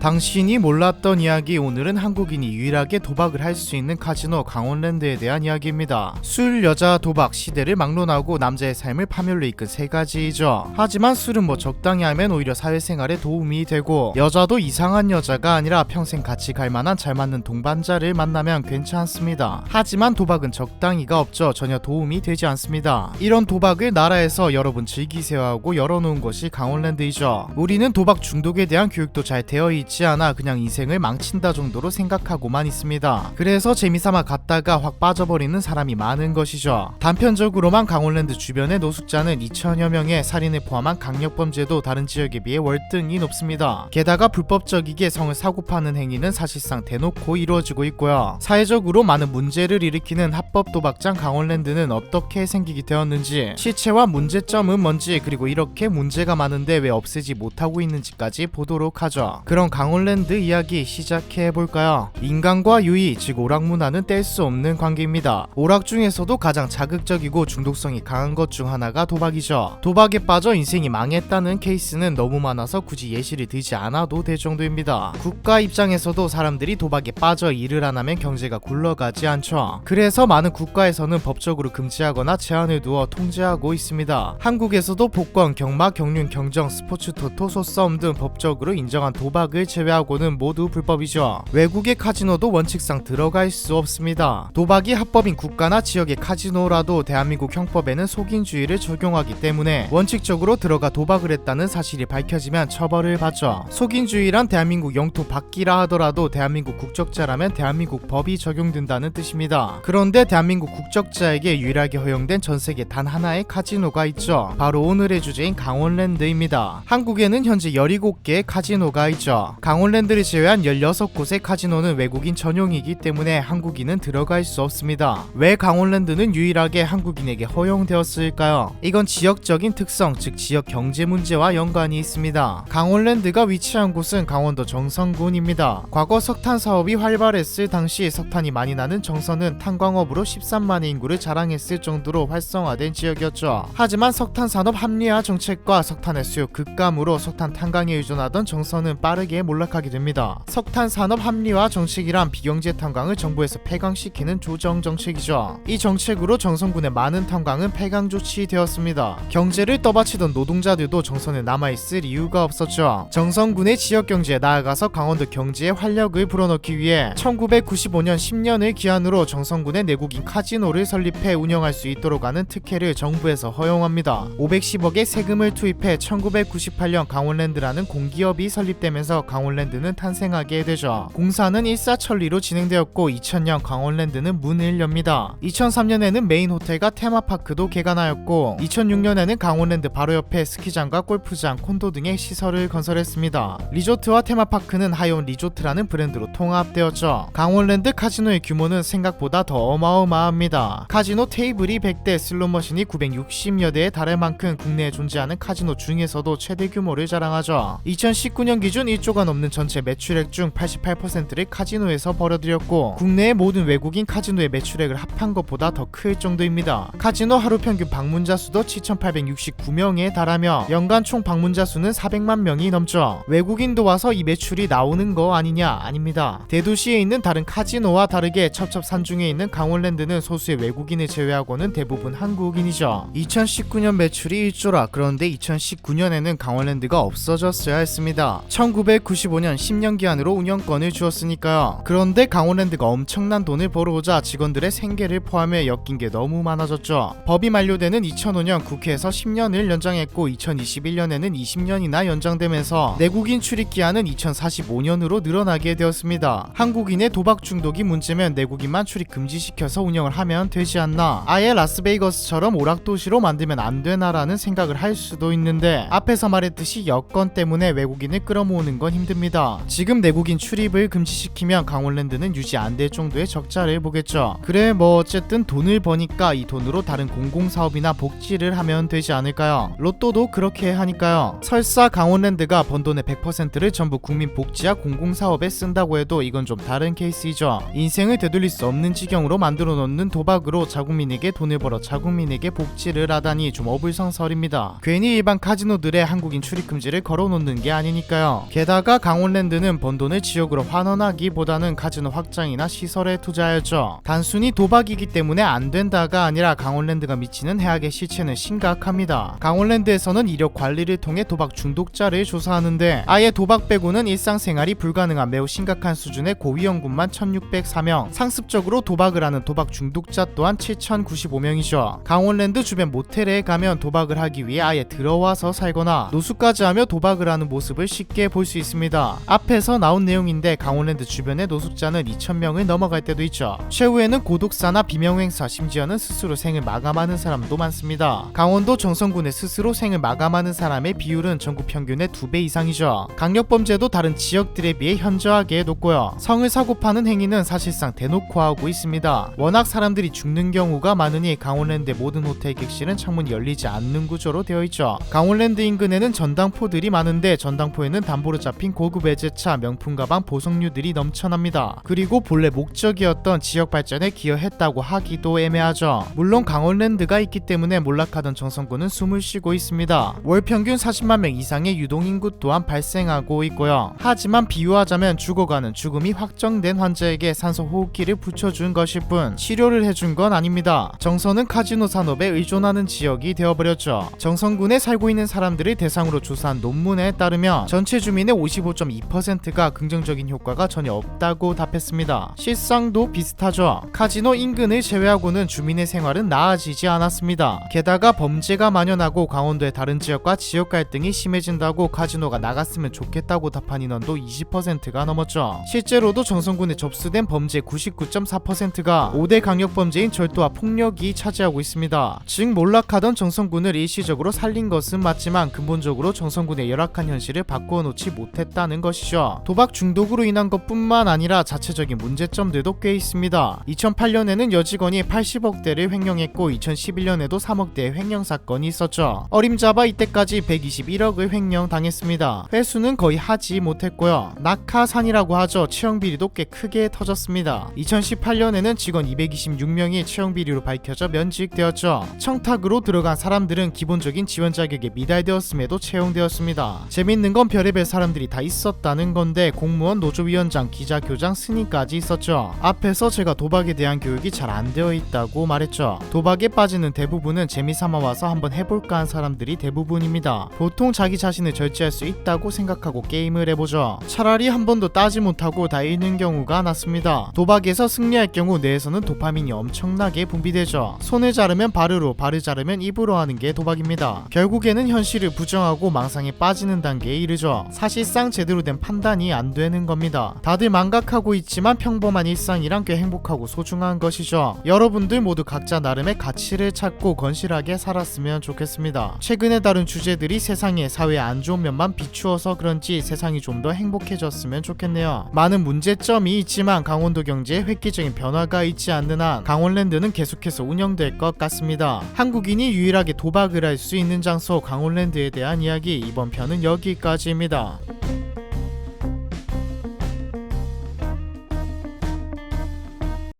당신이 몰랐던 이야기 오늘은 한국인이 유일하게 도박을 할 수 있는 카지노 강원랜드에 대한 이야기입니다. 술, 여자, 도박, 시대를 막론하고 남자의 삶을 파멸로 이끈 세 가지이죠. 하지만 술은 뭐 적당히 하면 오히려 사회생활에 도움이 되고 여자도 이상한 여자가 아니라 평생 같이 갈 만한 잘 맞는 동반자를 만나면 괜찮습니다. 하지만 도박은 적당히가 없죠. 전혀 도움이 되지 않습니다. 이런 도박을 나라에서 여러분 즐기세요 하고 열어놓은 것이 강원랜드이죠. 우리는 도박 중독에 대한 교육도 잘 되어 있지 않아 그냥 인생을 망친다 정도로 생각하고만 있습니다. 그래서 재미삼아 갔다가 확 빠져버리는 사람이 많은 것이죠. 단편적으로만 강원랜드 주변의 노숙자는 2천여 명의 살인을 포함한 강력범죄도 다른 지역에 비해 월등히 높습니다. 게다가 불법적이게 성을 사고 파는 행위는 사실상 대놓고 이루어지고 있고요. 사회적으로 많은 문제를 일으키는 합법 도박장 강원랜드는 어떻게 생기게 되었는지, 실체와 문제점은 뭔지, 그리고 이렇게 문제가 많은데 왜 없애지 못하고 있는지까지 보도록 하죠. 그럼 강원랜드 이야기 시작해 볼까요? 인간과 유의, 즉 오락 문화는 뗄 수 없는 관계입니다. 오락 중에서도 가장 자극적이고 중독성이 강한 것 중 하나가 도박이죠. 도박에 빠져 인생이 망했다는 케이스는 너무 많아서 굳이 예시를 들지 않아도 될 정도입니다. 국가 입장에서도 사람들이 도박에 빠져 일을 안 하면 경제가 굴러가지 않죠. 그래서 많은 국가에서는 법적으로 금지하거나 제한을 두어 통제하고 있습니다. 한국에서도 복권, 경마, 경륜, 경정, 스포츠 토토, 소싸움 등 법적으로 인정한 도박을 제외하고는 모두 불법이죠. 외국의 카지노도 원칙상 들어갈 수 없습니다. 도박이 합법인 국가나 지역의 카지노라도 대한민국 형법에는 속인주의를 적용하기 때문에 원칙적으로 들어가 도박을 했다는 사실이 밝혀지면 처벌을 받죠. 속인주의란 대한민국 영토 밖이라 하더라도 대한민국 국적자라면 대한민국 법이 적용된다는 뜻입니다. 그런데 대한민국 국적자에게 유일하게 허용된 전 세계 단 하나의 카지노가 있죠. 바로 오늘의 주제인 강원랜드입니다. 한국에는 현재 17개의 카지노가 있죠. 강원랜드를 제외한 16곳의 카지노는 외국인 전용이기 때문에 한국인은 들어갈 수 없습니다. 왜 강원랜드는 유일하게 한국인에게 허용되었을까요? 이건 지역적인 특성, 즉 지역 경제 문제와 연관이 있습니다. 강원랜드가 위치한 곳은 강원도 정선군입니다. 과거 석탄 사업이 활발했을 당시 석탄이 많이 나는 정선은 탄광업으로 13만의 인구를 자랑했을 정도로 활성화된 지역이었죠. 하지만 석탄 산업 합리화 정책과 석탄의 수요 급감으로 석탄 탄광에 의존하던 정선은 빠르게 몰락하게 됩니다. 석탄 산업 합리화 정책이란 비경제 탄광을 정부에서 폐광시키는 조정 정책이죠. 이 정책으로 정선군의 많은 탄광은 폐광 조치되었습니다. 경제를 떠받치던 노동자들도 정선에 남아있을 이유가 없었죠. 정선군의 지역 경제에 나아가서 강원도 경제에 활력을 불어넣기 위해 1995년 10년을 기한으로 정선군의 내국인 카지노를 설립해 운영할 수 있도록 하는 특혜를 정부에서 허용합니다. 510억의 세금을 투입해 1998년 강원랜드라는 공기업이 설립되면서 강 원랜드는 탄생하게 되죠. 공사는 일사천리로 진행되었고 2000년 강원랜드는 문을 엽니다. 2003년에는 메인 호텔과 테마파크도 개관하였고 2006년에는 강원랜드 바로 옆에 스키장과 골프장, 콘도 등의 시설을 건설했습니다. 리조트와 테마파크는 하이온 리조트라는 브랜드로 통합되었죠. 강원랜드 카지노의 규모는 생각보다 더 어마어마합니다. 카지노 테이블이 100대, 슬롯머신이 960여 대에 달할 만큼 국내에 존재하는 카지노 중에서도 최대 규모를 자랑하죠. 2019년 기준 1조가 넘는 전체 매출액 중 88%를 카지노에서 벌어들였고 국내의 모든 외국인 카지노의 매출액을 합한 것보다 더 클 정도입니다. 카지노 하루 평균 방문자 수도 7,869명에 달하며 연간 총 방문자 수는 400만 명이 넘죠. 외국인도 와서 이 매출이 나오는 거 아니냐? 아닙니다. 대도시에 있는 다른 카지노와 다르게 첩첩산중에 있는 강원랜드는 소수의 외국인을 제외하고는 대부분 한국인이죠. 2019년 매출이 1조라 그런데 2019년에는 강원랜드가 없어졌어야 했습니다. 1995년 10년 기한으로 운영권을 주었으니까요. 그런데 강원랜드가 엄청난 돈을 벌어오자 직원들의 생계를 포함해 엮인 게 너무 많아졌죠. 법이 만료되는 2005년 국회에서 10년을 연장했고 2021년에는 20년이나 연장되면서 내국인 출입 기한은 2045년으로 늘어나게 되었습니다. 한국인의 도박 중독이 문제면 내국인만 출입 금지시켜서 운영을 하면 되지 않나? 아예 라스베이거스처럼 오락 도시로 만들면 안 되나라는 생각을 할 수도 있는데 앞에서 말했듯이 여건 때문에 외국인을 끌어모으는 건 힘듭니다. 지금 내국인 출입을 금지시키면 강원랜드는 유지 안 될 정도의 적자를 보겠죠. 그래 뭐 어쨌든 돈을 버니까 이 돈으로 다른 공공사업이나 복지를 하면 되지 않을까요? 로또도 그렇게 하니까요. 설사 강원랜드가 번 돈의 100%를 전부 국민 복지와 공공사업에 쓴다고 해도 이건 좀 다른 케이스이죠. 인생을 되돌릴 수 없는 지경으로 만들어 놓는 도박으로 자국민에게 돈을 벌어 자국민에게 복지를 하다니 좀 어불성설입니다. 괜히 일반 카지노들의 한국인 출입 금지를 걸어놓는 게 아니니까요. 게다가 게다가 강원랜드는 번 돈을 지역으로 환원하기보다는 카지노 확장이나 시설에 투자했죠. 단순히 도박이기 때문에 안 된다가 아니라 강원랜드가 미치는 해악의 시체는 심각합니다. 강원랜드에서는 이력 관리를 통해 도박 중독자를 조사하는데 아예 도박 빼고는 일상생활이 불가능한 매우 심각한 수준의 고위험군만 1604명, 상습적으로 도박을 하는 도박 중독자 또한 7095명이죠. 강원랜드 주변 모텔에 가면 도박을 하기 위해 아예 들어와서 살거나 노숙까지 하며 도박을 하는 모습을 쉽게 볼 수 있습니다. 앞에서 나온 내용인데 강원랜드 주변의 노숙자는 2,000명을 넘어갈 때도 있죠. 최후에는 고독사나 비명행사 심지어는 스스로 생을 마감하는 사람도 많습니다. 강원도 정선군의 스스로 생을 마감하는 사람의 비율은 전국 평균의 2배 이상이죠. 강력범죄도 다른 지역들에 비해 현저하게 높고요. 성을 사고 파는 행위는 사실상 대놓고 하고 있습니다. 워낙 사람들이 죽는 경우가 많으니 강원랜드의 모든 호텔 객실은 창문이 열리지 않는 구조로 되어 있죠. 강원랜드 인근에는 전당포들이 많은데 전당포에는 담보로 잡힌 고급 외제차, 명품 가방, 보석류들이 넘쳐납니다. 그리고 본래 목적이었던 지역 발전에 기여했다고 하기도 애매하죠. 물론 강원랜드가 있기 때문에 몰락하던 정선군은 숨을 쉬고 있습니다. 월 평균 40만 명 이상의 유동인구 또한 발생하고 있고요. 하지만 비유하자면 죽어가는 죽음이 확정된 환자에게 산소 호흡기를 붙여준 것일 뿐 치료를 해준 건 아닙니다. 정선은 카지노 산업에 의존하는 지역이 되어버렸죠. 정선군에 살고 있는 사람들을 대상으로 조사한 논문에 따르면 전체 주민의 55.2%가 긍정적인 효과가 전혀 없다고 답했습니다. 실상도 비슷하죠. 카지노 인근을 제외하고는 주민의 생활은 나아지지 않았습니다. 게다가 범죄가 만연하고 강원도의 다른 지역과 지역 갈등이 심해진다고 카지노가 나갔으면 좋겠다고 답한 인원도 20%가 넘었죠. 실제로도 정선군에 접수된 범죄 99.4%가 5대 강력 범죄인 절도와 폭력이 차지하고 있습니다. 즉 몰락하던 정선군을 일시적으로 살린 것은 맞지만 근본적으로 정선군의 열악한 현실을 바꾸어 놓지 못했다 는 것이죠. 도박 중독으로 인한 것뿐만 아니라 자체적인 문제점들도 꽤 있습니다. 2008년에는 여직원이 80억대를 횡령했고 2011년에도 3억대의 횡령 사건이 있었죠. 어림잡아 이때까지 121억을 횡령 당했습니다. 회수는 거의 하지 못했고요. 낙하산이라고 하죠. 채용 비리도 꽤 크게 터졌습니다. 2018년에는 직원 226명이 채용 비리로 밝혀져 면직되었죠. 청탁으로 들어간 사람들은 기본적인 지원 자격에 미달되었음에도 채용되었습니다. 재밌는 건 별의별 사람들이 다 있었다는 건데 공무원, 노조위원장, 기자, 교장, 스님까지 있었죠. 앞에서 제가 도박에 대한 교육이 잘 안 되어 있다고 말했죠. 도박에 빠지는 대부분은 재미삼아 와서 한번 해볼까 한 사람들이 대부분입니다. 보통 자기 자신을 절제할 수 있다고 생각하고 게임을 해보죠. 차라리 한 번도 따지 못하고 다 잃는 경우가 많습니다. 도박에서 승리할 경우 뇌에서는 도파민이 엄청나게 분비되죠. 손을 자르면 발으로, 발을 자르면 입으로 하는 게 도박입니다. 결국에는 현실을 부정하고 망상에 빠지는 단계에 이르죠. 사실상 제대로 된 판단이 안 되는 겁니다. 다들 망각하고 있지만 평범한 일상이란 꽤 행복하고 소중한 것이죠. 여러분들 모두 각자 나름의 가치를 찾고 건실하게 살았으면 좋겠습니다. 최근에 다룬 주제들이 세상에 사회의 안 좋은 면만 비추어서 그런지 세상이 좀 더 행복해졌으면 좋겠네요. 많은 문제점이 있지만 강원도 경제에 획기적인 변화가 있지 않는 한 강원랜드는 계속해서 운영될 것 같습니다. 한국인이 유일하게 도박을 할 수 있는 장소 강원랜드에 대한 이야기 이번 편은 여기까지입니다.